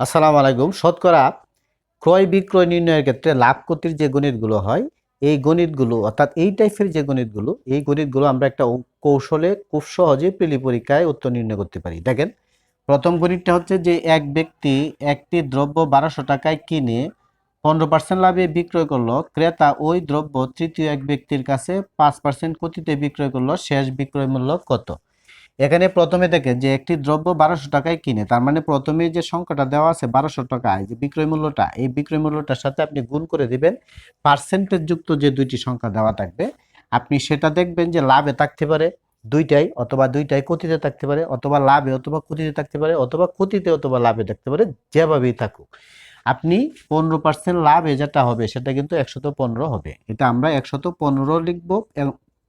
আসসালামু আলাইকুম। শতকরা ক্রয় বিক্রয় নির্ণয়ের ক্ষেত্রে লাভ ক্ষতির যে গণিতগুলো হয়, এই গণিতগুলো, অর্থাৎ এই টাইপের যে গণিতগুলো, এই গণিতগুলো আমরা একটা কৌশলে খুব সহজে প্রিলি পরীক্ষায় উত্তর নির্ণয় করতে পারি। দেখেন, প্রথম গণিতটা হচ্ছে যে এক ব্যক্তি একটি দ্রব্য বারোশো টাকায় কিনে পনেরো পার্সেন্ট লাভে বিক্রয় করল, ক্রেতা ওই দ্রব্য তৃতীয় এক ব্যক্তির কাছে পাঁচ পার্সেন্ট ক্ষতিতে বিক্রয় করল, শেষ বিক্রয় মূল্য কত? এখানে প্রথমে দেখেন যে একটি দ্রব্য বারোশো টাকায় কিনে, তার মানে প্রথমে যে সংখ্যাটা দেওয়া আছে বারোশো টাকায় যে বিক্রয় মূল্যটা, এই বিক্রয় মূল্যটার সাথে আপনি গুণ করে দিবেন। পার্সেন্টেজ যুক্ত যে দুইটি সংখ্যা দেওয়া থাকবে, আপনি সেটা দেখবেন যে লাভে থাকতে পারে দুইটাই অথবা দুইটাই ক্ষতিতে থাকতে পারে, অথবা লাভে অথবা ক্ষতিতে থাকতে পারে, অথবা ক্ষতিতে অথবা লাভে থাকতে পারে, যেভাবেই থাকুক। আপনি পনেরো পার্সেন্ট লাভে যেটা হবে সেটা কিন্তু একশত পনেরো হবে। এটা আমরা একশত পনেরো লিখব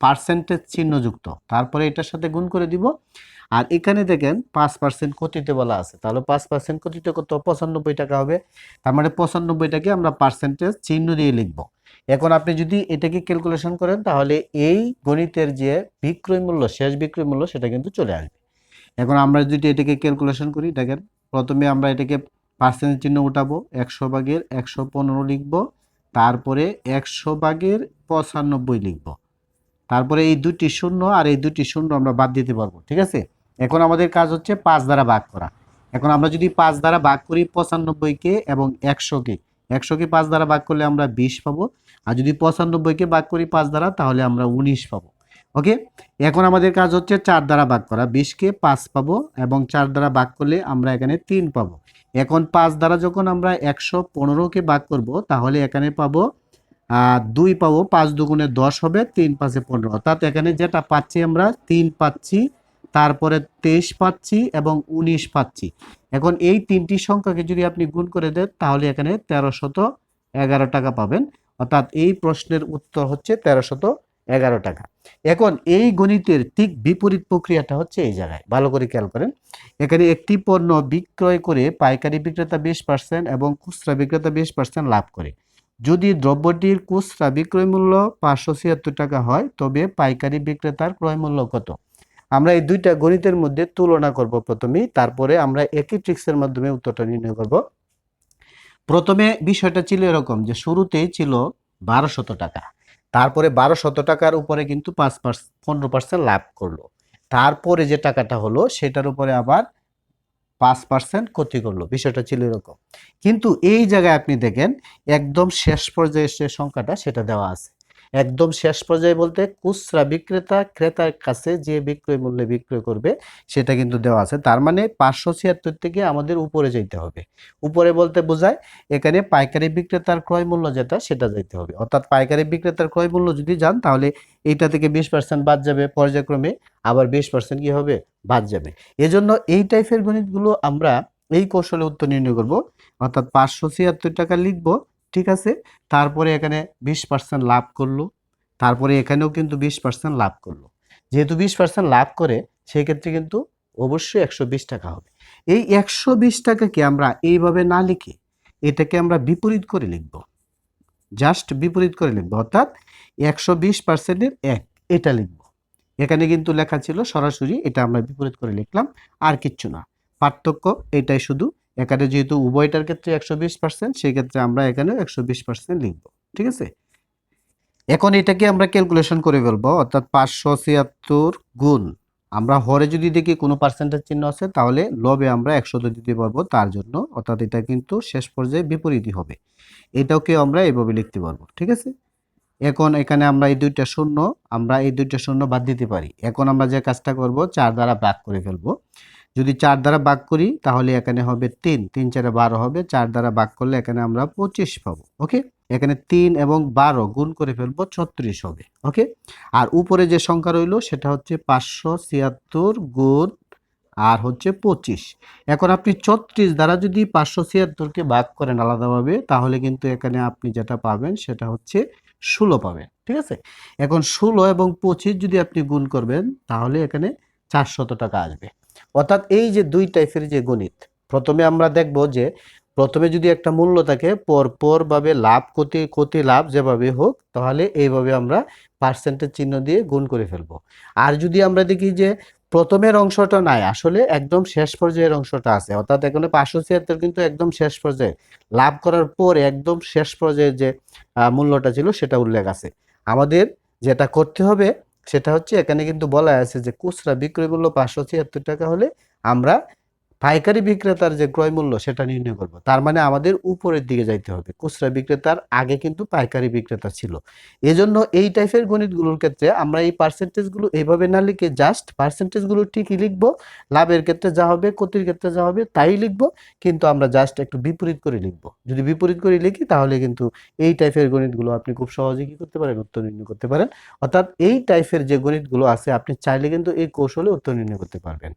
পার্সেন্টেজ চিহ্নযুক্ত। তারপরে এটার সাথে গুণ করে দিব। আর এখানে দেখেন পাঁচ পার্সেন্ট ক্ষতিতে বলা আছে। তাহলে পাঁচ পার্সেন্ট ক্ষতিতে কত পঁচানব্বই টাকা হবে। তার মানে পঁচানব্বইটাকে আমরা পার্সেন্টেজ চিহ্ন দিয়ে লিখব। এখন আপনি যদি এটাকে ক্যালকুলেশন করেন, তাহলে এই গণিতের যে বিক্রয় মূল্য, শেষ বিক্রয় মূল্য, সেটা কিন্তু চলে আসবে। এখন আমরা যদি এটাকে ক্যালকুলেশন করি, দেখেন প্রথমে আমরা এটাকে পার্সেন্টেজ চিহ্ন উঠাবো, একশো ভাগের একশো পনেরো লিখব, তারপরে একশো ভাগের পঁচানব্বই লিখব। তারপরে এই দুটি শূন্য আর এই দুটি শূন্য আমরা বাদ দিতে পারব, ঠিক আছে? এখন আমাদের কাজ হচ্ছে পাঁচ দ্বারা ভাগ করা। এখন আমরা যদি পাঁচ দ্বারা ভাগ করি পঁচানব্বইকে এবং একশোকে একশোকে পাঁচ দ্বারা ভাগ করলে আমরা বিশ পাবো। আর যদি পঁচানব্বইকে ভাগ করি পাঁচ দ্বারা, তাহলে আমরা উনিশ পাবো। ওকে? এখন আমাদের কাজ হচ্ছে চার দ্বারা ভাগ করা। বিশকে পাঁচ পাবো এবং চার দ্বারা ভাগ করলে আমরা এখানে তিন পাবো। এখন পাঁচ দ্বারা যখন আমরা একশো পনেরোকে ভাগ করব, তাহলে এখানে পাবো দুই পাবো পাঁচ দুগুণে দশ হবে, তিন পাঁচে পনেরো। অর্থাৎ এখানে যেটা পাচ্ছি আমরা, তিন পাচ্ছি, তারপরে তেইশ পাচ্ছি এবং উনিশ পাচ্ছি। এখন এই তিনটি সংখ্যাকে যদি আপনি গুণ করে দেন, তাহলে এখানে তেরোশত এগারো টাকা পাবেন। অর্থাৎ এই প্রশ্নের উত্তর হচ্ছে তেরোশত এগারো টাকা। এখন এই গণিতের ঠিক বিপরীত প্রক্রিয়াটা হচ্ছে এই জায়গায়। ভালো করে খেয়াল করেন। এখানে একটি পণ্য বিক্রয় করে পাইকারি বিক্রেতা বিশ পার্সেন্ট এবং খুচরা বিক্রেতা বিশ পার্সেন্ট লাভ করে। যদি দ্রব্যটির খুচরা বিক্রয় মূল্য পাঁচশো ছিয়াত্তর টাকা হয়, তবে পাইকারি বিক্রেতার ক্রয় মূল্য কত? আমরা এই দুইটা গণিতের মধ্যে তুলনা করব প্রথমেই, তারপরে আমরা একই ট্রিক্সের মাধ্যমে উত্তরটা নির্ণয় করব। প্রথমে বিষয়টা ছিল এরকম যে শুরুতেই ছিল বারোশত টাকা, তারপরে বারোশত টাকার উপরে কিন্তু পাঁচ পার্সেন্ট পনেরো পার্সেন্ট লাভ করল। তারপরে যে টাকাটা হলো, সেটার উপরে আবার পাঁচ পার্সেন্ট ক্ষতি করল, বিষয়টা ছিল এরকম। কিন্তু এই জায়গায় আপনি দেখেন, একদম শেষ পর্যায়ে যে সংখ্যাটা, সেটা দেওয়া আছে। একদম শেষ পর্যায়ে বলতে খুচরা বিক্রেতা, ক্রেতার কাছে যে বিক্রয় মূল্যে বিক্রয় করবে, সেটা কিন্তু দেওয়া আছে। তার মানে পাঁচশো ছিয়াত্তর থেকে আমাদের উপরে যেতে হবে। উপরে বলতে বোঝায়, এখানে পাইকারি বিক্রেতার ক্রয় মূল্য যেটা, সেটা যেতে হবে। অর্থাৎ পাইকারি বিক্রেতার ক্রয় মূল্য যদি যান, তাহলে এইটা থেকে বিশ পার্সেন্ট বাদ যাবে পর্যায়ক্রমে, আবার বিশ পার্সেন্ট কি হবে? বাদ যাবে। এজন্য এই টাইপের গণিতগুলো আমরা এই কৌশলে উত্তর নির্ণয় করব। অর্থাৎ পাঁচশো ছিয়াত্তর টাকা লিখব ঠিক আছে? তারপরে এখানে বিশ পার্সেন্ট লাভ করল। তারপরে এখানেও কিন্তু বিশ পার্সেন্ট লাভ করল। যেহেতু বিশ পার্সেন্ট লাভ করে সেই ক্ষেত্রে কিন্তু অবশ্যই একশো বিশ টাকা হবে। এই একশো বিশ টাকাকে আমরা এইভাবে না লিখে এটাকে আমরা বিপরীত করে লিখব? জাস্ট বিপরীত করে লিখব। অর্থাৎ একশো বিশ পার্সেন্টের এক, এটা লিখব। এখানে কিন্তু লেখা ছিল সরাসরি, এটা আমরা বিপরীত করে লিখলাম, আর কিচ্ছু না। পার্থক্য এটাই শুধু এখানে যেহেতু উভয়টার ক্ষেত্রে একশো বিশ পার্সেন্ট সেই ক্ষেত্রে আমরা এখানে একশো বিশ পার্সেন্ট লিখব, ঠিক আছে? এখন এটাকে আমরা ক্যালকুলেশন করে ফেলব, অর্থাৎ পাঁচশো ছিয়াত্তর গুণ, আমরা হরে যদি দেখি কোনো পার্সেন্টের চিহ্ন আছে, তাহলে লবে আমরা একশো দিতে পারব তার জন্য, অর্থাৎ এটা কিন্তু শেষ পর্যায়ে বিপরীতই হবে। এটাকে আমরা এইভাবে লিখতে পারব, ঠিক আছে? এখন এখানে আমরা এই দুইটা শূন্য, আমরা এই দুইটা শূন্য বাদ দিতে পারি। এখন আমরা যে কাজটা করব, চার দ্বারা ভাগ করে ফেলব। যদি চার দ্বারা ভাগ করি, তাহলে এখানে হবে তিন। তিন চারে বারো হবে, চার দ্বারা ভাগ করলে এখানে আমরা পঁচিশ পাবো, ওকে? এখানে তিন এবং বারো গুণ করে ফেলব, ছত্রিশ হবে, ওকে? আর উপরে যে সংখ্যা রইল, সেটা হচ্ছে পাঁচশো ছিয়াত্তর গুণ, আর হচ্ছে পঁচিশ। এখন আপনি ছত্রিশ দ্বারা যদি পাঁচশো ছিয়াত্তরকে ভাগ করেন আলাদাভাবে, তাহলে কিন্তু এখানে আপনি যেটা পাবেন, সেটা হচ্ছে ষোলো পাবেন, ঠিক আছে? এখন ষোলো এবং পঁচিশ যদি আপনি গুণ করবেন, তাহলে এখানে চারশত টাকা আসবে। অর্থাৎ এই যে দুই টাইপের যে গণিত, প্রথমে আমরা দেখব যে প্রথমে যদি একটা মূল্য থাকে পরপর ভাবে লাভ, ক্ষতি ক্ষতি, লাভ যেভাবে হোক, তাহলে এইভাবে আমরা পার্সেন্টেজ চিহ্ন দিয়ে গুণ করে ফেলব। আর যদি আমরা দেখি যে প্রথমের অংশটা নাই, আসলে একদম শেষ পর্যায়ের অংশটা আছে, অর্থাৎ এখানে পাঁচশো ছিয়াত্তর কিন্তু একদম শেষ পর্যায়ে। লাভ করার পর একদম শেষ পর্যায়ে যে মূল্যটা ছিল সেটা উল্লেখ আছে। আমাদের যেটা করতে হবে সেটা হচ্ছে এখানে কিন্তু বলা আছে যে খুচরা বিক্রয় মূল্য পাঁচশো ছিয়াত্তর টাকা হলে আমরা পাইকারি বিক্রেতার যে ক্রয় মূল্য সেটা নির্ণয় করব। তার মানে আমাদের উপরের দিকে যাইতে হবে। খুচরা বিক্রেতার আগে কিন্তু পাইকারি বিক্রেতা ছিল। এজন্য এই টাইপের গণিতগুলোর ক্ষেত্রে আমরা এই পার্সেন্টেজগুলো এইভাবে না লিখে জাস্ট পার্সেন্টেজগুলো ঠিকই লিখব। লাভের ক্ষেত্রে যা হবে, ক্ষতির ক্ষেত্রে যা হবে তাই লিখব। কিন্তু আমরা জাস্ট একটু বিপরীত করে লিখব। যদি বিপরীত করে লিখি তাহলে কিন্তু এই টাইপের গণিতগুলো আপনি খুব সহজে কি করতে পারেন? উত্তর নির্ণয় করতে পারেন। অর্থাৎ এই টাইপের যে গণিতগুলো আছে, আপনি চাইলে কিন্তু এই কৌশলে উত্তর নির্ণয় করতে পারবেন।